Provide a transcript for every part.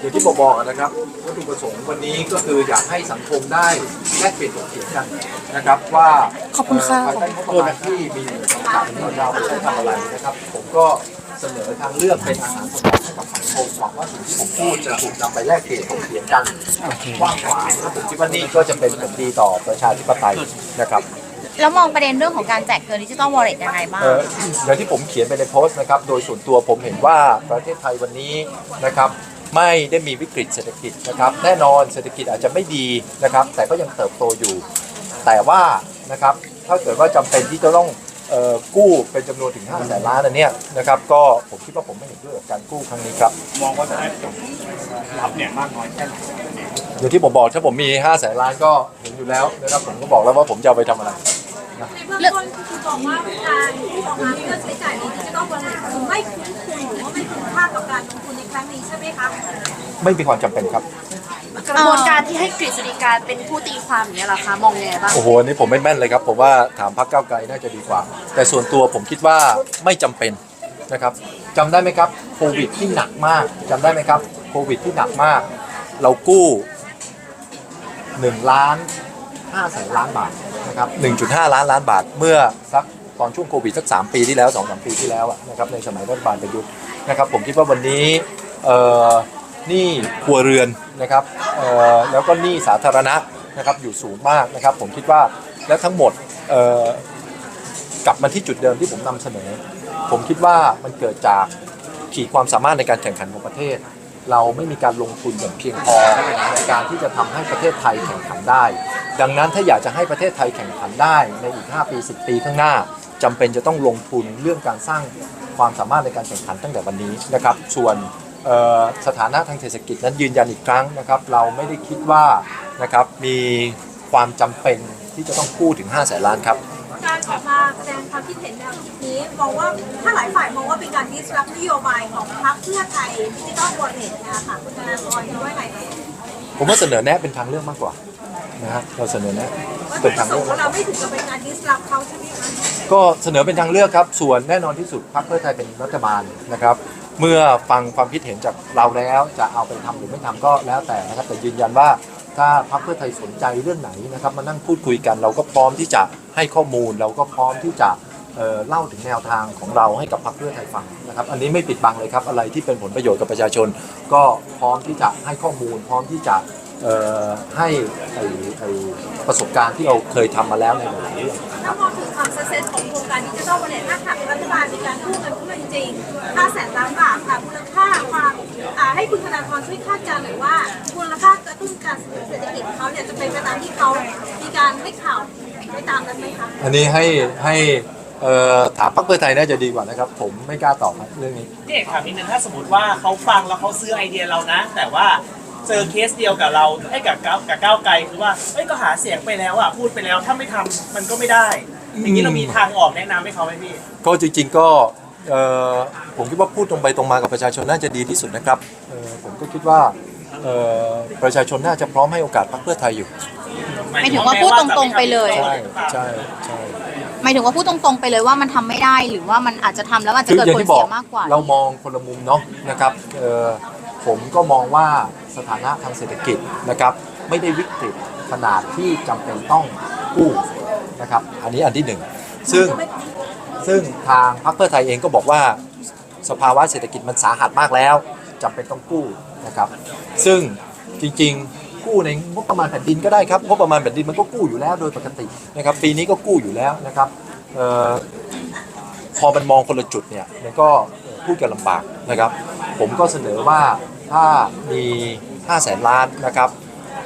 อย่างที่บอกบอกนะครับวัตถุประสงค์วันนี้ก็คืออยากให้สังคมได้แลกเปลี่ยนถกเถียงกันนะครับว่าขอบคุณค่ะเภายใต้งบประมาณที่มีอยู่จำกัดเราจะเอาไปใช้ทำอะไรนะครับ ผมก็เสนอทางเลือกเป็นอาหารสมองให้กับสังคมหวังว่าสิ่งที่ผมพูดจะถูกนำไปแลกเปลี่ยนถกเถียงกันกว้างขวางและผมคิดว่านี่ก็จะเป็นผลดีต่อประชาธิปไตยนะครับแล้วมองประเด็นเรื่องของการแจกเงินดิจิตอลวอลเล็ตยังไงบ้างเอ่ออย่างที่ผมเขียนไปในโพสต์นะครับ โดยส่วนตัวผมเห็นว่าประเทศไทยวันนี้นะครับ ไม่ได้มีวิกฤตเศรษฐกิจนะครับ แน่นอนเศรษฐกิจอาจจะไม่ดีนะครับ แต่ก็ยังเติบโตอยู่ แต่ว่านะครับถ้าเกิดว่าจำเป็นที่จะต้องเอ่อกู้เป็นจำนวนถึง5แสนล้านอันเนี้ยนะครับก็ผมคิดว่าผมไม่เห็นด้วยกับการกู้ครั้งนี้ครับมองว่าจะได้ผลลัพธ์เนี่ยมากน้อยแค่ไหนอย่างที่ผมบอกถ้าผมมี5แสนล้านก็เห็นอยู่แล้วนะครับผมก็บอกแล้วว่าผมจะเอาไปทำอะไรในเบื้องต้นคือบอกว่าการที่ออกมาเพื่อใช้จ่ายในดิจิทัลวอลเล็ตคือไม่คุ้มทุนหรือว่าไม่คุ้ม ค่ากับการลงทุนในครั้งนี้ใช่ไหมคะไม่มีความจำเป็นครับ กระบวนการที่ให้กฤษฎีกาเป็นผู้ตีความอย่างเนี้ยเหรอคะมองยังไงบ้าง โอ้โหอันนี้ผมไม่แม่นเลยครับ ผมว่าถามพักเก้าวไกลน่าจะดีกว่า แต่ส่วนตัวผมคิดว่าไม่จำเป็นนะครับจำได้ไหมครับโควิดที่หนักมากจำได้ไหมครับโควิดที่หนักมาก เรากู้1ล้าน5แสนล้านบาทนะครับ1.5 ล้านล้านบาทเมื่อสักตอนช่วงโควิดสัก 3 ปีที่แล้ว2อสปีที่แล้วอะนะครับในสมัยรัฐบาลประยุทธ์ นะครับผมคิดว่าวันนี้หนี้ครัวเรือนนะครับแล้วก็หนี้สาธารณะนะครับอยู่สูงมากนะครับ ผมคิดว่าและทั้งหมดกลับมาที่จุดเดิมที่ผมนำเสนอ ผมคิดว่ามันเกิดจากขีดความสามารถในการแข่งขันของประเทศ เราไม่มีการลงทุนอย่างเพียงพอในการที่จะทำให้ประเทศไทยแข่งขันได้ ดังนั้นถ้าอยากจะให้ประเทศไทยแข่งขันได้ในอีก 5 ปี 10 ปีข้างหน้าจำเป็นจะต้องลงทุนเรื่องการสร้าง ความสามารถในการแข่งขันตั้งแต่วันนี้นะครับ ส่วนเอ่อสถานะทางเศรษฐกิจนั้นยืนยันอีกครั้งนะครับ เราไม่ได้คิดว่านะครับมีความจำเป็นที่จะต้องกู้ถึง5แสนล้านครับการออกมาแสดงความคิดเห็นแนวคิดนี้มองว่าถ้าหลายฝ่ายมองว่าเป็นการดิสรับนโยบายของพรรคเพื่อไทยดิจิทัลวอลเล็ตนะคะคุณธนาธรคิดว่าไงคะผมว่าเสนอแนะเป็นทางเลือกมากกว่า นะฮะเราเสนอแนะว่าเป็นไม่ทางส่เลืงอกว่าเราไม่ถึงกับเป็นการดิสรับเขาใช่ไหมคะก็เสนอเป็นทางเลือกครับ ส่วนแน่นอนที่สุดพรรคเพื่อไทยเป็นรัฐบาลนะครับ เมื่อฟังความคิดเห็นจากเราแล้วจะเอาไปทำหรือไม่ทำก็แล้วแต่นะครับแต่ยืนยันว่าถ้าพรรคเพื่อไทยสนใจเรื่องไหนนะครับมานั่งพูดคุยกันเราก็พร้อมที่จะให้ข้อมูล เราก็พร้อมที่จะเอ่อเล่าถึงแนวทางของเราให้กับพรรคเพื่อไทยฟังนะครับ อันนี้ไม่ปิดบังเลยครับ อะไรที่เป็นผลประโยชน์กับประชาชน ก็พร้อมที่จะให้ข้อมูล พร้อมที่จะเอ่อ ให้ไอ้ไอ้ประสบการณ์ที่เราเคยทำมาแล้วในหลายๆเรื่องถ้ามองถึงความสักเซสของโครงการดิจิทัลวอลเล็ตถ้าหากรัฐบาลมีการกู้เงินขึ้นมาจริงๆ5แสนล้านบาทค่ะมูลค่าความอ่าให้คุณธนาธรช่วยคาดการณ์หน่อยว่ามูลค่ากระตุ้นการเศรษฐกิจของเขาเนี่ยจะเป็นไปตามที่เขามีการให้ข่าวไปตามนั้นไหมคะ อันนี้ให้ให้เอ่อถามพรรคเพื่อไทยน่าจะดีกว่านะครับ ผมไม่กล้าตอบครับเรื่องนี้ พี่เอกถามนิดนึงถ้าสมมติว่าเขาฟังแล้วเขาซื้อไอเดียเรานะ แต่ว่า เจอเคสเดียวกับเราไอ้กับก้าวกับก้าวไกลคือว่าเอ้ยก็หาเสียงไปแล้วอะพูดไปแล้วถ้าไม่ทำมันก็ไม่ได้ อย่างนี้เรามีทางออกแนะนำให้เขาไหมพี่ ก็จริง ๆก็เอ่อผมคิดว่าพูดตรงไปตรงมากับประชาชนน่าจะดีที่สุดนะครับเอ่อผมก็คิดว่าเอ่อประชาชนน่าจะพร้อมให้โอกาสพรรคเพื่อไทยอยู่ หมายถึงว่าพูดตรงๆไปเลย ใช่ใช่ใช่ หมายถึงว่าพูดตรงๆไปเลยว่ามันทำไม่ได้หรือว่ามันอาจจะทำแล้วมันจะคือเกิดอย่างผลที่บอเสีกยมากกว่า เรามองคนละมุมเนาะนะครับเอ่อผมก็มองว่า สถานะทางเศรษฐกิจนะครับไม่ได้วิกฤตขนาดที่จำเป็นต้องกู้นะครับอันนี้อันที่หนึ่งซึ่งซึ่งทางพรรคเพื่อไทยเองก็บอกว่าสภาวะเศรษฐกิจมันสาหัสมากแล้วจำเป็นต้องกู้นะครับซึ่งจริงๆกู้ในงบประมาณแผ่นดินก็ได้ครับงบประมาณแผ่นดินมันก็กู้อยู่แล้วโดยปกตินะครับปีนี้ก็กู้อยู่แล้วนะครับออพอมันมองคนละจุดเนี่ยมันก็เอ่อพูดกันลำบากนะครับ ผมก็เสนอว่า ถ้ามี5แสนล้านนะครับ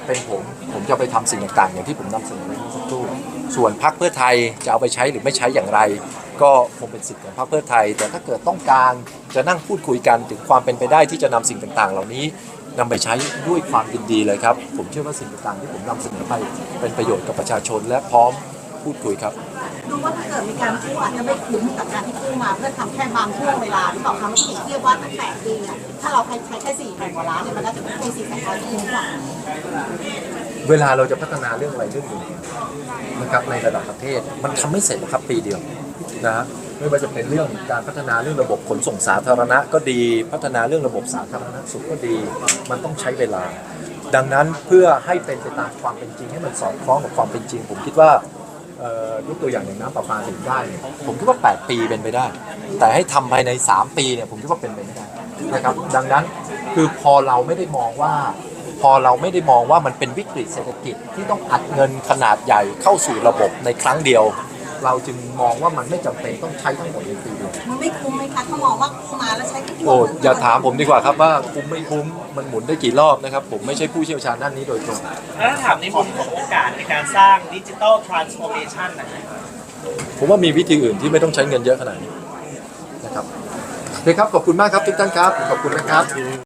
เป็นผมผมจะไปทำสิ่งต่างๆ อย่างที่ผมนำเสนอเมื่อสักครู่ส่วนพรรคเพื่อไทยจะเอาไปใช้หรือไม่ใช้อย่างไร ก็คงเป็นสิทธิ์ของพรรคเพื่อไทย แต่ถ้าเกิดต้องการจะนั่งพูดคุยกันถึงความเป็นไปได้ที่จะนำสิ่งต่างๆ เหล่านี้นำไปใช้ด้วยความยินดีเลยครับ ผมเชื่อว่าสิ่งต่างๆที่ผมนำเสนอไปเป็นประโยชน์กับประชาชนและพร้อม พูดคุยครับดูว่าถ้าเกิดมีการกู้อาจจะไม่คุ้มกับการที่กู้มาเพื่อทำแค่บางช่วงเวลาที่บอกคำว่าเทียบว่าตั้งแต่ปีเนี่ยถ้าเราใช้แค่สี่พันกว่าล้านเนี่ยมันน่าจะไม่ใช่สี่แสนล้านที่คุ้มกว่าเวลาเราจะพัฒนาเรื่องอะไรเรื่องหนึ่งนะครับในระดับประเทศมันทำไม่เสร็จหรอกครับปีเดียวนะฮะไม่ว่าจะเป็นเรื่องการพัฒนาเรื่องระบบขนส่งสาธารณะก็ดีพัฒนาเรื่องระบบสาธารณสุขก็ดี มันต้องใช้เวลา ดังนั้นเพื่อให้เป็นไปตามความเป็นจริงให้มันสอดคล้องกับความเป็นจริง ผมคิดว่าเอ่อ ยกตัวอย่างอย่างน้ำประปาถึงได้เนี่ยผมคิดว่า 8 ปีเป็นไปได้ แต่ให้ทำภายใน 3 ปีเนี่ยผมคิดว่าเป็นไปไม่ได้นะครับดังนั้นคือพอเราไม่ได้มองว่า พอเราไม่ได้มองว่ามันเป็นวิกฤตเศรษฐกิจที่ต้องอัดเงินขนาดใหญ่เข้าสู่ระบบในครั้งเดียว เราจึงมองว่ามันไม่จำเป็นต้องใช้ทั้งหมดในปีเดียวมันไม่คุ้มไหมคะถ้ามองว่ากู้มาแล้วใช้แค่ช่วงโอ้นั้นอย่าถามผมดีกว่าครับว่าคุ้มไม่คุ้มมันหมุนได้กี่รอบนะครับ ผมไม่ใช่ผู้เชี่ยวชาญด้านนี้โดยตรงแล้วถ้าถามในมุมของโอกาสในการสร้างดิจิทัลทรานส์ฟอร์เมชันนะผมว่ามีวิธีอื่นที่ไม่ต้องใช้เงินเยอะขนาดนี้นะครับโอเคครับขอบคุณมากครับทุกท่านครับขอบคุณนะครับ